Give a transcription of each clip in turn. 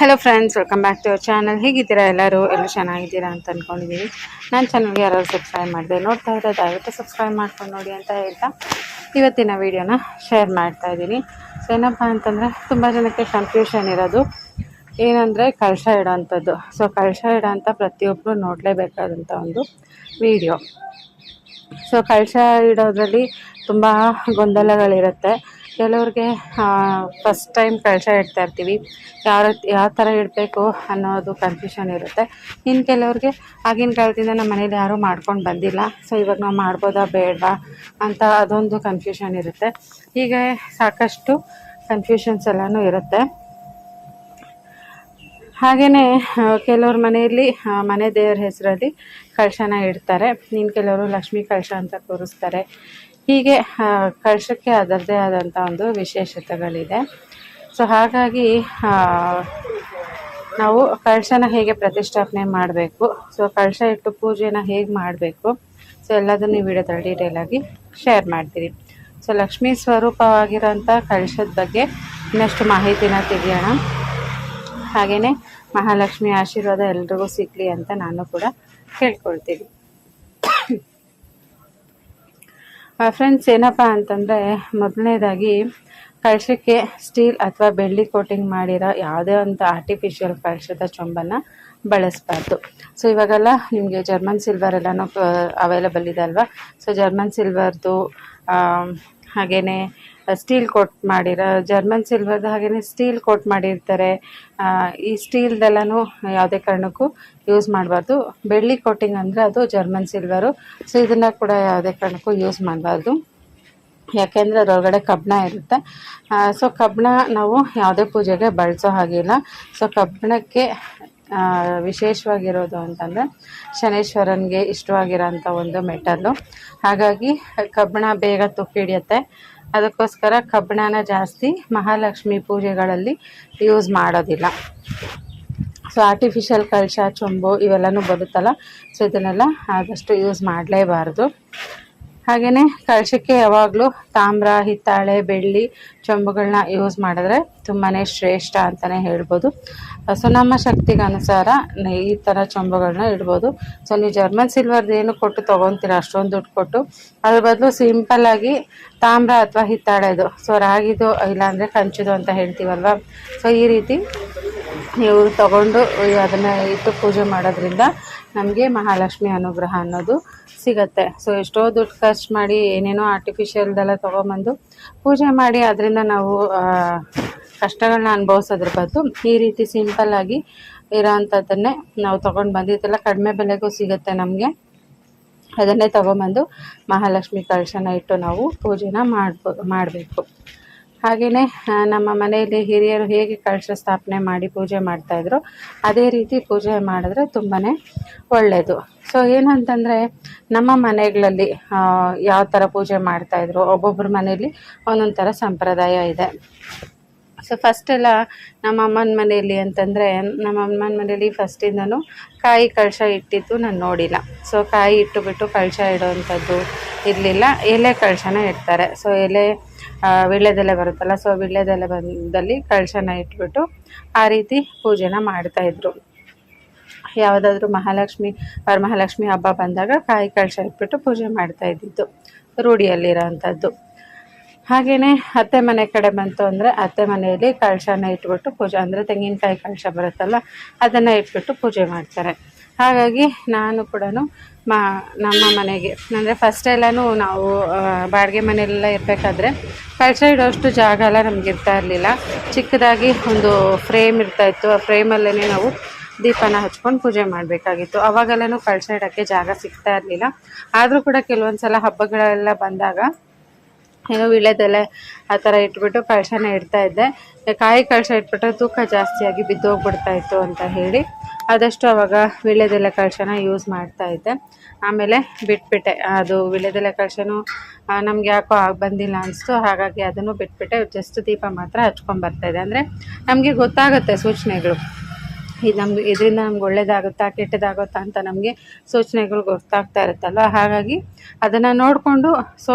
Hello friends welcome back to our channel ಹೇಗಿದ್ದೀರಾ ಎಲ್ಲರೂ? ಎಲ್ಲರೂ ಚೆನ್ನಾಗಿದ್ದೀರಾ ಅಂತ ಅಂದ್ಕೊಂಡಿದ್ದೀನಿ ನನ್ನ ಚಾನಲ್ಗೆ ಯಾರು ಸಬ್ಸ್ಕ್ರೈಬ್ ಮಾಡಿದೆ ನೋಡ್ತಾ ಇದ್ದರೆ ದಯವಿಟ್ಟು ಸಬ್ಸ್ಕ್ರೈಬ್ ಮಾಡ್ಕೊಂಡು ನೋಡಿ ಅಂತ ಹೇಳ್ತಾ ಇವತ್ತಿನ ವೀಡಿಯೋನ ಶೇರ್ ಮಾಡ್ತಾ ಇದ್ದೀನಿ. ಸೊ ಏನಪ್ಪ ಅಂತಂದರೆ ತುಂಬ ಜನಕ್ಕೆ ಕನ್ಫ್ಯೂಷನ್ ಇರೋದು. ಏನಂದರೆ ಕಳಶ ಇಡೋವಂಥದ್ದು ಸೊ ಕಳಶ ಇಡೋಂಥ ಪ್ರತಿಯೊಬ್ಬರು ನೋಡಲೇಬೇಕಾದಂಥ ಒಂದು ವಿಡಿಯೋ ಸೊ ಕಳಶ ಇಡೋದ್ರಲ್ಲಿ ತುಂಬ ಗೊಂದಲಗಳಿರುತ್ತೆ. ಕೆಲವ್ರಿಗೆ ಫಸ್ಟ್ ಟೈಮ್ ಕಳಶ ಇಡ್ತಾ ಇರ್ತೀವಿ. ಯಾವ ಯಾವ ಥರ ಇಡಬೇಕು ಅನ್ನೋದು ಕನ್ಫ್ಯೂಷನ್ ಇರುತ್ತೆ. ಇನ್ನು ಕೆಲವ್ರಿಗೆ, ಆಗಿನ ಕಾಲದಿಂದ ನಮ್ಮ ಮನೇಲಿ ಯಾರೂ ಮಾಡ್ಕೊಂಡು ಬಂದಿಲ್ಲ. ಸೊ ಇವಾಗ ನಾವು ಮಾಡ್ಬೋದಾ, ಬೇಡವಾ ಅಂತ ಅದೊಂದು ಕನ್ಫ್ಯೂಷನ್ ಇರುತ್ತೆ. ಹೀಗೆ ಸಾಕಷ್ಟು ಕನ್ಫ್ಯೂಷನ್ಸ್ ಎಲ್ಲನೂ ಇರುತ್ತೆ. ಹಾಗೆಯೇ ಕೆಲವ್ರ ಮನೆಯಲ್ಲಿ ಮನೆ ದೇವ್ರ ಹೆಸರಲ್ಲಿ ಕಳಶನ ಇಡ್ತಾರೆ. ಇನ್ನು ಕೆಲವರು ಲಕ್ಷ್ಮೀ ಕಳಶ ಅಂತ ಕೂರಿಸ್ತಾರೆ. ಹೀಗೆ ಕಳಶಕ್ಕೆ ಅದರದ್ದೇ ಆದಂಥ ಒಂದು ವಿಶೇಷತೆಗಳಿದೆ. ಸೊ, ಹಾಗಾಗಿ ನಾವು ಕಳಶನ ಹೇಗೆ ಪ್ರತಿಷ್ಠಾಪನೆ ಮಾಡಬೇಕು, ಸೊ, ಕಳಶ ಇಟ್ಟು ಪೂಜೆನ ಹೇಗೆ ಮಾಡಬೇಕು, ಸೊ, ಎಲ್ಲದನ್ನು ಈ ವಿಡಿಯೋದಲ್ಲಿ ಡೀಟೇಲಾಗಿ ಶೇರ್ ಮಾಡ್ತೀನಿ ಸೊ, ಲಕ್ಷ್ಮೀ ಸ್ವರೂಪವಾಗಿರೋಂಥ ಕಳಶದ ಬಗ್ಗೆ ಇನ್ನಷ್ಟು ಮಾಹಿತಿನ ತೆಗೆಯೋಣ ಹಾಗೆಯೇ ಮಹಾಲಕ್ಷ್ಮಿ ಆಶೀರ್ವಾದ ಎಲ್ರಿಗೂ ಸಿಗಲಿ ಅಂತ ನಾನು ಕೂಡ ಕೇಳ್ಕೊಳ್ತೀನಿ. ಫ್ರೆಂಡ್ಸ್ ಏನಪ್ಪ ಅಂತಂದರೆ ಮೊದಲನೇದಾಗಿ ಕಳಶಕ್ಕೆ ಸ್ಟೀಲ್ ಅಥವಾ ಬೆಳ್ಳಿ ಕೋಟಿಂಗ್ ಮಾಡಿರೋ ಯಾವುದೇ ಒಂದು ಆರ್ಟಿಫಿಷಿಯಲ್ ಕಳಶದ ಚೊಂಬನ್ನು ಬಳಸಬಾರ್ದು. ಸೊ ಇವಾಗೆಲ್ಲ ನಿಮಗೆ ಜರ್ಮನ್ ಸಿಲ್ವರ್ ಎಲ್ಲನೂ ಅವೈಲಬಲ್ ಇದೆ ಅಲ್ವಾ? ಸೊ ಜರ್ಮನ್ ಸಿಲ್ವರ್ದು ಹಾಗೆಯೇ ಸ್ಟೀಲ್ ಕೋಟ್ ಮಾಡಿರೋ, ಜರ್ಮನ್ ಸಿಲ್ವರ್ದು ಹಾಗೆಯೇ ಸ್ಟೀಲ್ ಕೋಟ್ ಮಾಡಿರ್ತಾರೆ. ಈ ಸ್ಟೀಲ್ದೆಲ್ಲನೂ ಯಾವುದೇ ಕಾರಣಕ್ಕೂ ಯೂಸ್ ಮಾಡಬಾರ್ದು. ಬೆಳ್ಳಿ ಕೋಟಿಂಗ್ ಅಂದರೆ ಅದು ಜರ್ಮನ್ ಸಿಲ್ವರು. ಸೊ ಇದನ್ನು ಕೂಡ ಯಾವುದೇ ಕಾರಣಕ್ಕೂ ಯೂಸ್ ಮಾಡಬಾರ್ದು. ಯಾಕೆಂದರೆ ಅದರೊಳಗಡೆ ಕಬ್ಬಣ ಇರುತ್ತೆ. ಸೊ ಕಬ್ಬಣ ನಾವು ಯಾವುದೇ ಪೂಜೆಗೆ ಬಳಸೋ ಹಾಗಿಲ್ಲ ಸೊ ಕಬ್ಬಣಕ್ಕೆ ವಿಶೇಷವಾಗಿರೋದು ಅಂತಂದರೆ ಶನೇಶ್ವರನಿಗೆ ಇಷ್ಟವಾಗಿರೋಂಥ ಒಂದು ಮೆಟಲ್ಲು. ಹಾಗಾಗಿ ಕಬ್ಬಣ ಬೇಗ ತುಪ್ಪಿಡಿಯುತ್ತೆ ಅದಕ್ಕೋಸ್ಕರ ಕಬ್ಬಿಣನ ಜಾಸ್ತಿ ಮಹಾಲಕ್ಷ್ಮಿ ಪೂಜೆಗಳಲ್ಲಿ ಯೂಸ್ ಮಾಡೋದಿಲ್ಲ. ಸೊ ಆರ್ಟಿಫಿಷಿಯಲ್ ಕಳಶ ಚೊಂಬು ಇವೆಲ್ಲನೂ ಬರುತ್ತಲ್ಲ ಸೊ ಇದನ್ನೆಲ್ಲ ಆದಷ್ಟು ಯೂಸ್ ಮಾಡಲೇಬಾರ್ದು. ಹಾಗೆಯೇ ಕಳಶಕ್ಕೆ ಯಾವಾಗಲೂ ತಾಮ್ರ, ಹಿತ್ತಾಳೆ, ಬೆಳ್ಳಿ ಚೊಂಬುಗಳನ್ನ ಯೂಸ್ ಮಾಡಿದ್ರೆ ತುಂಬಾ ಶ್ರೇಷ್ಠ ಅಂತಲೇ ಹೇಳ್ಬೋದು. ಸೊ ನಮ್ಮ ಶಕ್ತಿಗೆ ಅನುಸಾರ ಈ ಥರ ಚೊಂಬುಗಳನ್ನ ಇಡ್ಬೋದು. ಸೊ ನೀವು ಜರ್ಮನ್ ಸಿಲ್ವರ್ದು ಏನು ಕೊಟ್ಟು ತೊಗೊತೀರ, ಅಷ್ಟೊಂದು ದುಡ್ಡು ಕೊಟ್ಟು, ಅದ್ರ ಬದಲು ಸಿಂಪಲ್ಲಾಗಿ ತಾಮ್ರ ಅಥವಾ ಹಿತ್ತಾಳೆದು ಸೊ ರಾಗಿದು ಇಲ್ಲಾಂದರೆ ಕಂಚಿದು ಅಂತ ಹೇಳ್ತೀವಲ್ವ? ಸೊ ಈ ರೀತಿ ನೀವು ತಗೊಂಡು ಅದನ್ನು ಇಟ್ಟು ಪೂಜೆ ಮಾಡೋದ್ರಿಂದ ನಮಗೆ ಮಹಾಲಕ್ಷ್ಮಿ ಅನುಗ್ರಹ ಅನ್ನೋದು ಸಿಗತ್ತೆ. ಸೊ ಎಷ್ಟೋ ದುಡ್ಡು ಖರ್ಚು ಮಾಡಿ ಏನೇನೋ ಆರ್ಟಿಫಿಷಿಯಲ್ದೆಲ್ಲ ತೊಗೊಂಬಂದು ಪೂಜೆ ಮಾಡಿ ಅದರಿಂದ ನಾವು ಕಷ್ಟಗಳನ್ನ ಅನುಭವಿಸೋದ್ರ ಬದಲು ಈ ರೀತಿ ಸಿಂಪಲ್ಲಾಗಿ ಇರೋವಂಥದ್ದನ್ನೇ ನಾವು ತೊಗೊಂಡು ಬಂದಿದ್ದೆಲ್ಲ ಕಡಿಮೆ ಬೆಲೆಗೂ ಸಿಗುತ್ತೆ ನಮಗೆ. ಅದನ್ನೇ ತೊಗೊಂಬಂದು ಮಹಾಲಕ್ಷ್ಮಿ ಕಳಶನ ಇಟ್ಟು ನಾವು ಪೂಜೆನ ಮಾಡ್ಬೋದು ಮಾಡಬೇಕು. ಹಾಗೆಯೇ ನಮ್ಮ ಮನೆಯಲ್ಲಿ ಹಿರಿಯರು ಹೇಗೆ ಕಳಶ ಸ್ಥಾಪನೆ ಮಾಡಿ ಪೂಜೆ ಮಾಡ್ತಾಯಿದ್ರು ಅದೇ ರೀತಿ ಪೂಜೆ ಮಾಡಿದ್ರೆ ತುಂಬಾ ಒಳ್ಳೆಯದು ಸೊ ಏನಂತಂದರೆ, ನಮ್ಮ ಮನೆಗಳಲ್ಲಿ ಯಾವ ಥರ ಪೂಜೆ ಮಾಡ್ತಾಯಿದ್ರು ಒಬ್ಬೊಬ್ಬರ ಮನೆಯಲ್ಲಿ ಒಂದೊಂದು ಥರ ಸಂಪ್ರದಾಯ ಇದೆ. ಸೊ ಫಸ್ಟ್ ಎಲ್ಲ ನಮ್ಮ ಅಮ್ಮನ ಮನೆಯಲ್ಲಿ ಅಂತಂದರೆ, ನಮ್ಮ ಅಮ್ಮನ ಮನೆಯಲ್ಲಿ ಫಸ್ಟಿಂದನೂ ಕಾಯಿ ಕಳಶ ಇಟ್ಟಿದ್ದು ನಾನು ನೋಡಿಲ್ಲ. ಸೊ ಕಾಯಿ ಇಟ್ಟುಬಿಟ್ಟು ಕಳಶ ಇಡೋವಂಥದ್ದು ಇರಲಿಲ್ಲ. ಎಲೆ ಕಳಶನ ಇಡ್ತಾರೆ. ಸೊ ಎಲೆ ವೀಳ್ಯದೆಲೆ ಬರುತ್ತಲ್ಲ ಸೊ ವೀಳ್ಯದೆಲೆ ಬಂದಲ್ಲಿ ಕಳಶನ ಇಟ್ಬಿಟ್ಟು ಆ ರೀತಿ ಪೂಜೆನ ಮಾಡ್ತಾಯಿದ್ರು ಯಾವುದಾದ್ರೂ ಮಹಾಲಕ್ಷ್ಮಿ, ವರಮಹಾಲಕ್ಷ್ಮಿ ಹಬ್ಬ ಬಂದಾಗ ಕಾಯಿ ಕಳಶ ಇಟ್ಬಿಟ್ಟು ಪೂಜೆ ಮಾಡ್ತಾ ಇದ್ದಿದ್ದು ರೂಢಿಯಲ್ಲಿರೋ ಅಂಥದ್ದು ಹಾಗೆಯೇ ಅತ್ತೆ ಮನೆ ಕಡೆ ಬಂತು ಅಂದರೆ ಅತ್ತೆ ಮನೆಯಲ್ಲಿ ಕಳಶನ ಇಟ್ಬಿಟ್ಟು ಪೂಜೆ, ಅಂದರೆ ತೆಂಗಿನಕಾಯಿ ಕಳಶ ಬರುತ್ತಲ್ಲ, ಅದನ್ನು ಇಟ್ಬಿಟ್ಟು ಪೂಜೆ ಮಾಡ್ತಾರೆ. ಹಾಗಾಗಿ ನಾನು ಕೂಡ ಮಾ, ನಮ್ಮ ಮನೆಗೆ, ಅಂದರೆ ಫಸ್ಟ್ ಎಲ್ಲನೂ ನಾವು ಬಾಡಿಗೆ ಮನೆಯಲ್ಲೆಲ್ಲ ಇರಬೇಕಾದ್ರೆ ಕಳಶ ಇಡೋಷ್ಟು ಜಾಗ ಎಲ್ಲ ನಮ್ಗೆ ಇರ್ತಾ ಇರಲಿಲ್ಲ. ಚಿಕ್ಕದಾಗಿ ಒಂದು ಫ್ರೇಮ್ ಇರ್ತಾಯಿತ್ತು ಆ ಫ್ರೇಮಲ್ಲೇ ನಾವು ದೀಪನ ಹಚ್ಕೊಂಡು ಪೂಜೆ ಮಾಡಬೇಕಾಗಿತ್ತು. ಅವಾಗೆಲ್ಲನೂ ಕಳಶ ಇಡೋಕ್ಕೆ ಜಾಗ ಸಿಗ್ತಾ ಇರಲಿಲ್ಲ. ಆದರೂ ಕೂಡ ಕೆಲವೊಂದು ಸಲ ಹಬ್ಬಗಳೆಲ್ಲ ಬಂದಾಗ ಏನೋ ವೀಳ್ಯದೆಲೆ ಆ ಥರ ಇಟ್ಬಿಟ್ಟು ಕಳಶನ ಇಡ್ತಾ ಇದ್ದೆ. ಕಾಯಿ ಕಳಶ ಇಟ್ಬಿಟ್ರೆ ತೂಕ ಜಾಸ್ತಿಯಾಗಿ ಬಿದ್ದೋಗ್ಬಿಡ್ತಾ ಇತ್ತು ಅಂತ ಹೇಳಿ ಆದಷ್ಟು ಅವಾಗ ವೀಳ್ಯದೆಲೆ ಕಳಶನ ಯೂಸ್ ಮಾಡ್ತಾ ಇದ್ದೆ. ಆಮೇಲೆ ಬಿಟ್ಬಿಟ್ಟೆ. ಅದು ವೀಳ್ಯದೆಲೆ ಕಳಶನೂ ನಮ್ಗೆ ಯಾಕೋ ಆಗಿ ಬಂದಿಲ್ಲ ಅನಿಸ್ತು. ಹಾಗಾಗಿ ಅದನ್ನು ಬಿಟ್ಬಿಟ್ಟೆ. ಜಸ್ಟ್ ದೀಪ ಮಾತ್ರ ಹಚ್ಕೊಂಡ್ಬರ್ತಾ ಇದೆ ಅಂದರೆ ನಮಗೆ ಗೊತ್ತಾಗುತ್ತೆ ಸೂಚನೆಗಳು. ಇದು ನಮ್ಗೆ, ಇದರಿಂದ ನಮ್ಗೆ ಒಳ್ಳೇದಾಗುತ್ತಾ, ಕೆಟ್ಟದಾಗುತ್ತಾ ಅಂತ ನಮಗೆ ಸೂಚನೆಗಳು ಗೊತ್ತಾಗ್ತಾ ಇರುತ್ತಲ್ವ? ಹಾಗಾಗಿ ಅದನ್ನು ನೋಡಿಕೊಂಡು ಸೊ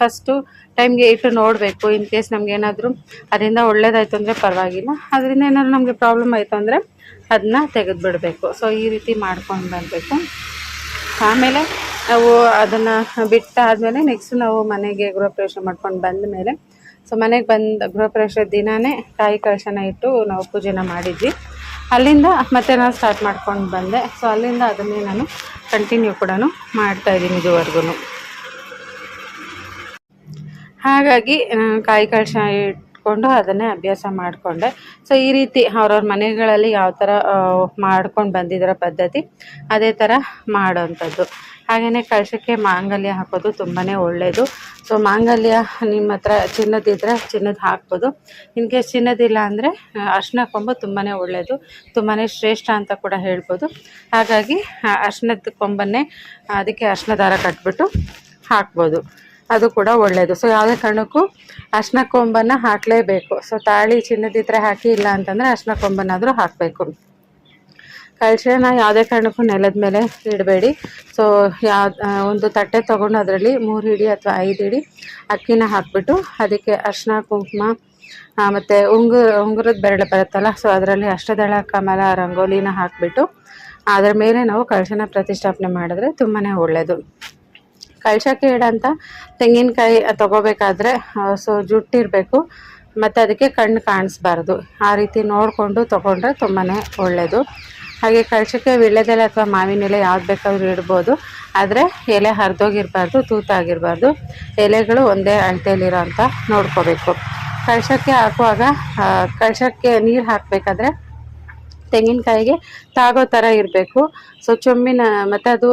ಫಸ್ಟು ಟೈಮ್ಗೆ ಇಟ್ಟು ನೋಡಬೇಕು. ಇನ್ ಕೇಸ್ ನಮ್ಗೆ ಏನಾದರೂ ಅದರಿಂದ ಒಳ್ಳೇದಾಯ್ತು ಅಂದರೆ ಪರವಾಗಿಲ್ಲ. ಅದರಿಂದ ಏನಾದರೂ ನಮಗೆ ಪ್ರಾಬ್ಲಮ್ ಆಯಿತು ಅಂದರೆ ಅದನ್ನ ತೆಗೆದು ಬಿಡಬೇಕು ಸೊ ಈ ರೀತಿ ಮಾಡ್ಕೊಂಡು ಬರಬೇಕು ಆಮೇಲೆ ನಾವು ಅದನ್ನು ಬಿಟ್ಟಾದಮೇಲೆ ನೆಕ್ಸ್ಟ್ ನಾವು ಮನೆಗೆ ಗೃಹಪ್ರವೇಶ ಮಾಡ್ಕೊಂಡು ಬಂದ ಮೇಲೆ ಸೊ ಮನೆಗೆ ಬಂದ ಗೃಹಪ್ರವೇಶ ದಿನವೇ ಕಾಯಿ ಕಳಶನ ಇಟ್ಟು ನಾವು ಪೂಜೆನ ಮಾಡಿದ್ವಿ. ಅಲ್ಲಿಂದ ಮತ್ತೆ ನಾನು ಸ್ಟಾರ್ಟ್ ಮಾಡ್ಕೊಂಡು ಬಂದೆ. ಸೊ ಅಲ್ಲಿಂದ ಅದನ್ನೇ ನಾನು ಕಂಟಿನ್ಯೂ ಕೂಡ ಮಾಡ್ತಾಯಿದ್ದೀನಿ ಇದುವರೆಗೂ ಹಾಗಾಗಿ ಕಾಯಿ ಕಾಯಿ ಕಳಶ ಇಟ್ಕೊಂಡು ಅದನ್ನೇ ಅಭ್ಯಾಸ ಮಾಡಿಕೊಂಡೆ. ಸೊ ಈ ರೀತಿ ಅವ್ರವ್ರ ಮನೆಗಳಲ್ಲಿ ಯಾವ ಥರ ಮಾಡ್ಕೊಂಡು ಬಂದಿದ್ದರ ಪದ್ಧತಿ ಅದೇ ಥರ ಮಾಡೋವಂಥದ್ದು. ಹಾಗೆಯೇ ಕಳಶಕ್ಕೆ ಮಾಂಗಲ್ಯ ಹಾಕೋದು ತುಂಬಾ ಒಳ್ಳೆಯದು ಸೊ ಮಾಂಗಲ್ಯ ನಿಮ್ಮ ಹತ್ರ ಚಿನ್ನದಿದ್ದರೆ ಚಿನ್ನದ ಹಾಕ್ಬೋದು. ಇನ್ ಕೇಸ್ ಚಿನ್ನದಿಲ್ಲ ಅಂದರೆ ಅರ್ಶಿನ ಕೊಂಬು ತುಂಬಾ ಒಳ್ಳೆಯದು ತುಂಬಾ ಶ್ರೇಷ್ಠ ಅಂತ ಕೂಡ ಹೇಳ್ಬೋದು. ಹಾಗಾಗಿ ಅರ್ಶಿನದ ಕೊಂಬನ್ನೇ, ಅದಕ್ಕೆ ಅರ್ಶಿನ ದಾರ ಕಟ್ಬಿಟ್ಟು ಹಾಕ್ಬೋದು. ಅದು ಕೂಡ ಒಳ್ಳೆಯದು ಸೊ ಯಾವುದೇ ಕಾರಣಕ್ಕೂ ಅರ್ಶಿನ ಕೊಂಬನ್ನು ಹಾಕಲೇಬೇಕು. ಸೊ ತಾಳಿ ಚಿನ್ನದಿದ್ರೆ ಹಾಕಿ, ಇಲ್ಲ ಅಂತಂದರೆ ಅರ್ಶಿನ ಕೊಂಬನ್ನಾದರೂ ಹಾಕಬೇಕು. ಕಳಶನ ಯಾವುದೇ ಕಾರಣಕ್ಕೂ ನೆಲದ ಮೇಲೆ ಇಡಬೇಡಿ. ಸೊ ಯಾವ ಒಂದು ತಟ್ಟೆ ತೊಗೊಂಡು ಅದರಲ್ಲಿ ಮೂರು ಹಿಡಿ ಅಥವಾ ಐದು ಹಿಡಿ ಅಕ್ಕಿನ ಹಾಕ್ಬಿಟ್ಟು ಅದಕ್ಕೆ ಅರ್ಶಿನ ಕುಂಕುಮ ಮತ್ತು ಉಂಗುರ, ಉಂಗುರದ ಬೆರಳು ಬರುತ್ತಲ್ಲ ಸೊ ಅದರಲ್ಲಿ ಅಷ್ಟದಳ, ಕಮಲ, ರಂಗೋಲಿನ ಹಾಕಿಬಿಟ್ಟು ಅದರ ಮೇಲೆ ನಾವು ಕಳಶನ ಪ್ರತಿಷ್ಠಾಪನೆ ಮಾಡಿದ್ರೆ ತುಂಬಾ ಒಳ್ಳೆಯದು ಕಳಶಕ್ಕೆ ಇಡಂತ ತೆಂಗಿನಕಾಯಿ ತಗೋಬೇಕಾದ್ರೆ ಸೊ ಜುಟ್ಟಿರಬೇಕು. ಮತ್ತು ಅದಕ್ಕೆ ಕಣ್ಣು ಕಾಣಿಸ್ಬಾರ್ದು. ಆ ರೀತಿ ನೋಡಿಕೊಂಡು ತೊಗೊಂಡ್ರೆ ತುಂಬಾ ಒಳ್ಳೆಯದು ಹಾಗೆ ಕಳಶಕ್ಕೆ ವೀಳ್ಯದೆಲೆ ಅಥವಾ ಮಾವಿನ ಎಲೆ ಯಾವ್ದು ಬೇಕಾದ್ರೂ ಇಡ್ಬೋದು. ಆದರೆ ಎಲೆ ಹರಿದೋಗಿರಬಾರ್ದು, ತೂತಾಗಿರಬಾರ್ದು. ಎಲೆಗಳು ಒಂದೇ ಅಳತೆಯಲ್ಲಿರೋ ಅಂತ ನೋಡ್ಕೋಬೇಕು. ಕಳಶಕ್ಕೆ ಹಾಕುವಾಗ ಕಳ್ಸಕ್ಕೆ ಕಳಶಕ್ಕೆ ನೀರು ಹಾಕಬೇಕಾದ್ರೆ ತೆಂಗಿನಕಾಯಿಗೆ ತಾಗೋ ಥರ ಇರಬೇಕು. ಸೊ, ಚೊಮ್ಮಿನ, ಮತ್ತು ಅದು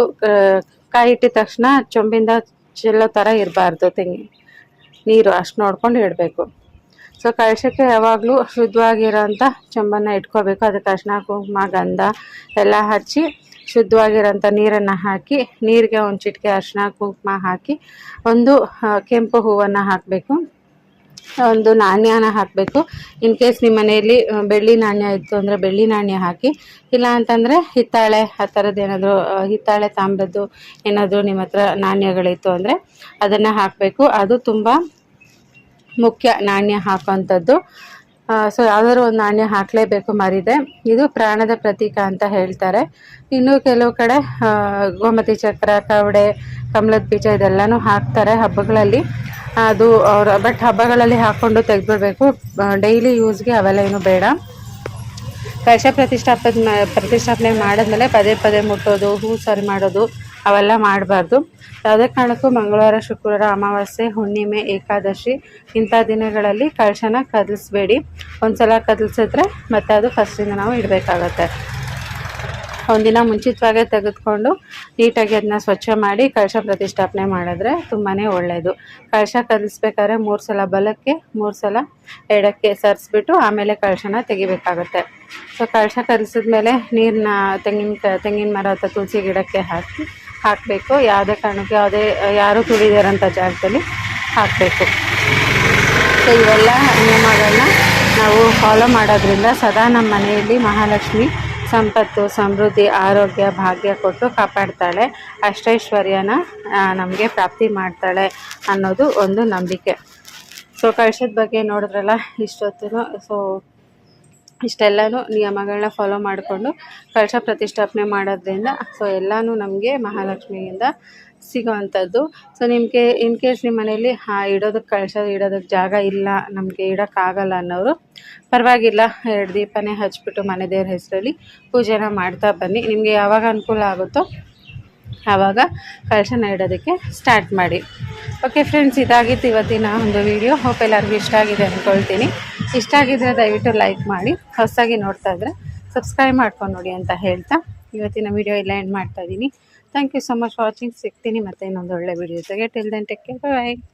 ಕಾಯಿ ಇಟ್ಟಿದ ತಕ್ಷಣ ಚೊಂಬಿಂದ ಚೆಲ್ಲೋ ಥರ ಇರಬಾರ್ದು ತೆಂಗಿ. ನೀರು ಅಷ್ಟು ನೋಡ್ಕೊಂಡು ಇಡಬೇಕು. ಸೊ ಕಳಶಕ್ಕೆ ಯಾವಾಗಲೂ ಶುದ್ಧವಾಗಿರೋಂಥ ಚೊಂಬನ್ನು ಇಟ್ಕೋಬೇಕು. ಅದಕ್ಕೆ ಅರ್ಶಿನ ಕುಂಕುಮ, ಗಂಧ ಎಲ್ಲ ಹಚ್ಚಿ ಶುದ್ಧವಾಗಿರೋಂಥ ನೀರನ್ನು ಹಾಕಿ, ನೀರಿಗೆ ಒಂದು ಚಿಟಿಕೆ ಅರ್ಶಿನ ಕುಂಕುಮ ಹಾಕಿ ಒಂದು ಕೆಂಪು ಹೂವನ್ನು ಹಾಕಬೇಕು. ಒಂದು ನಾಣ್ಯನ ಹಾಕಬೇಕು. ಇನ್ ಕೇಸ್ ನಿಮ್ಮ ಮನೆಯಲ್ಲಿ ಬೆಳ್ಳಿ ನಾಣ್ಯ ಇತ್ತು ಅಂದರೆ ಬೆಳ್ಳಿ ನಾಣ್ಯ ಹಾಕಿ. ಇಲ್ಲ ಅಂತಂದರೆ ಹಿತ್ತಾಳೆ, ಆ ಥರದ್ದು ಏನಾದರೂ ಹಿತ್ತಾಳೆ ತಾಮ್ರದ್ದು ಏನಾದರೂ ನಿಮ್ಮ ಹತ್ರ ನಾಣ್ಯಗಳಿತ್ತು ಅಂದರೆ ಅದನ್ನು ಹಾಕಬೇಕು. ಅದು ತುಂಬ ಮುಖ್ಯ ನಾಣ್ಯ ಹಾಕೋವಂಥದ್ದು. ಸೊ ಯಾವ್ದಾದ್ರು ಒಂದು ನಾಣ್ಯ ಹಾಕಲೇಬೇಕು ಮರಿದೆ. ಇದು ಪ್ರಾಣದ ಪ್ರತೀಕ ಅಂತ ಹೇಳ್ತಾರೆ. ಇನ್ನು ಕೆಲವು ಕಡೆ ಗೋಮತಿ ಚಕ್ರ, ಕವಡೆ, ಕಮಲದ ಬೀಜ ಇದೆಲ್ಲನೂ ಹಾಕ್ತಾರೆ ಹಬ್ಬಗಳಲ್ಲಿ. ಅದು ಅವ್ರ ಬಟ್ ಹಬ್ಬಗಳಲ್ಲಿ ಹಾಕ್ಕೊಂಡು ತೆಗೆದ್ಬಿಡ್ಬೇಕು. ಡೈಲಿ ಯೂಸ್ಗೆ ಅವೆಲ್ಲ ಏನು ಬೇಡ. ಕಳಶ ಪ್ರತಿಷ್ಠಾಪನೆ ಪ್ರತಿಷ್ಠಾಪನೆ ಮಾಡಿದ್ಮೇಲೆ ಪದೇ ಪದೇ ಮುಟ್ಟೋದು, ಹೂ ಸರಿ ಮಾಡೋದು, ಅವೆಲ್ಲ ಮಾಡಬಾರ್ದು. ಯಾವುದೇ ಕಾರಣಕ್ಕೂ ಮಂಗಳವಾರ, ಶುಕ್ರವಾರ, ಅಮಾವಾಸ್ಯೆ, ಹುಣ್ಣಿಮೆ, ಏಕಾದಶಿ ಇಂಥ ದಿನಗಳಲ್ಲಿ ಕಳಶನ ಕದಲಿಸ್ಬೇಡಿ. ಒಂದು ಸಲ ಕದಲ್ಸಿದ್ರೆ ಮತ್ತೆ ಅದು ಫಸ್ಟಿಂದ ನಾವು ಇಡಬೇಕಾಗತ್ತೆ. ಒಂದಿನ ಮುಂಚಿತವಾಗೇ ತೆಗೆದುಕೊಂಡು ನೀಟಾಗಿ ಅದನ್ನ ಸ್ವಚ್ಛ ಮಾಡಿ ಕಳಶ ಪ್ರತಿಷ್ಠಾಪನೆ ಮಾಡಿದ್ರೆ ತುಂಬಾ ಒಳ್ಳೆಯದು ಕಳಶ ಕಲಿಸ್ಬೇಕಾದ್ರೆ ಮೂರು ಸಲ ಬಲಕ್ಕೆ, ಮೂರು ಸಲ ಎಡಕ್ಕೆ ಸರಿಸ್ಬಿಟ್ಟು ಆಮೇಲೆ ಕಳಶನ ತೆಗಿಬೇಕಾಗುತ್ತೆ. ಸೊ ಕಳಶ ಕಲಿಸಿದ್ಮೇಲೆ ನೀರನ್ನ ತೆಂಗಿನ ತೆಂಗಿನ ಮರ ಅಥವಾ ತುಳಸಿ ಗಿಡಕ್ಕೆ ಹಾಕಿ ಹಾಕಬೇಕು. ಯಾವುದೇ ಕಾರಣಕ್ಕೆ ಯಾವುದೇ, ಯಾರು ತುಳಿದಿರೋಂಥ ಜಾಗದಲ್ಲಿ ಹಾಕಬೇಕು. ಸೊ ಇವೆಲ್ಲ ನಿಯಮಗಳನ್ನ ನಾವು ಫಾಲೋ ಮಾಡೋದ್ರಿಂದ ಸದಾ ನಮ್ಮ ಮನೆಯಲ್ಲಿ ಮಹಾಲಕ್ಷ್ಮಿ ಸಂಪತ್ತು, ಸಮೃದ್ಧಿ, ಆರೋಗ್ಯ, ಭಾಗ್ಯ ಕೊಟ್ಟು ಕಾಪಾಡ್ತಾಳೆ. ಅಷ್ಟೈಶ್ವರ್ಯನ ನಮಗೆ ಪ್ರಾಪ್ತಿ ಮಾಡ್ತಾಳೆ ಅನ್ನೋದು ಒಂದು ನಂಬಿಕೆ. ಸೊ ಕಳಶದ ಬಗ್ಗೆ ನೋಡಿದ್ರಲ್ಲ ಇಷ್ಟೊತ್ತು ಸೊ ಇಷ್ಟೆಲ್ಲನೂ ನಿಯಮಗಳನ್ನ ಫಾಲೋ ಮಾಡಿಕೊಂಡು ಕಳಶ ಪ್ರತಿಷ್ಠಾಪನೆ ಮಾಡೋದ್ರಿಂದ ಸೊ ಎಲ್ಲನೂ ನಮಗೆ ಮಹಾಲಕ್ಷ್ಮಿಯಿಂದ ಸಿಗೋವಂಥದ್ದು. ಸೊ ನಿಮಗೆ ಇನ್ ಕೇಸ್ ನಿಮ್ಮ ಮನೇಲಿ, ಹಾ ಇಡೋದಕ್ಕೆ ಕಳಶ ಇಡೋದಕ್ಕೆ ಜಾಗ ಇಲ್ಲ, ನಮಗೆ ಇಡೋಕ್ಕಾಗಲ್ಲ ಅನ್ನೋರು, ಪರವಾಗಿಲ್ಲ, ಎರಡು ದೀಪನೇ ಹಚ್ಬಿಟ್ಟು ಮನೆ ದೇವ್ರ ಹೆಸರಲ್ಲಿ ಪೂಜೆನ ಮಾಡ್ತಾ ಬನ್ನಿ. ನಿಮಗೆ ಯಾವಾಗ ಅನುಕೂಲ ಆಗುತ್ತೋ ಆವಾಗ ಕಳಶನ ಇಡೋದಕ್ಕೆ ಸ್ಟಾರ್ಟ್ ಮಾಡಿ. ಓಕೆ ಫ್ರೆಂಡ್ಸ್ ಇದಾಗಿತ್ತು ಇವತ್ತಿನ ಒಂದು ವಿಡಿಯೋ ಹೋಪ್ ಎಲ್ಲರಿಗೂ ಇಷ್ಟ ಆಗಿದೆ ಅಂದ್ಕೊಳ್ತೀನಿ ಇಷ್ಟ ಆಗಿದ್ರೆ ದಯವಿಟ್ಟು ಲೈಕ್ ಮಾಡಿ, ಹೊಸದಾಗಿ ನೋಡ್ತಾ ಇದ್ರೆ ಸಬ್ಸ್ಕ್ರೈಬ್ ಮಾಡ್ಕೊಂಡು ನೋಡಿ ಅಂತ ಹೇಳ್ತಾ ಇವತ್ತಿನ ವಿಡಿಯೋ ಇಲ್ಲ ಎಂಡ್ ಮಾಡ್ತಾ ಇದ್ದೀನಿ thank you so much watching ಸಿಗ್ತೀನಿ ಮತ್ತೆ ಇನ್ನೊಂದು ಒಳ್ಳೆ ವಿಡಿಯೋ ಜೊತೆಗೆ till then take care bye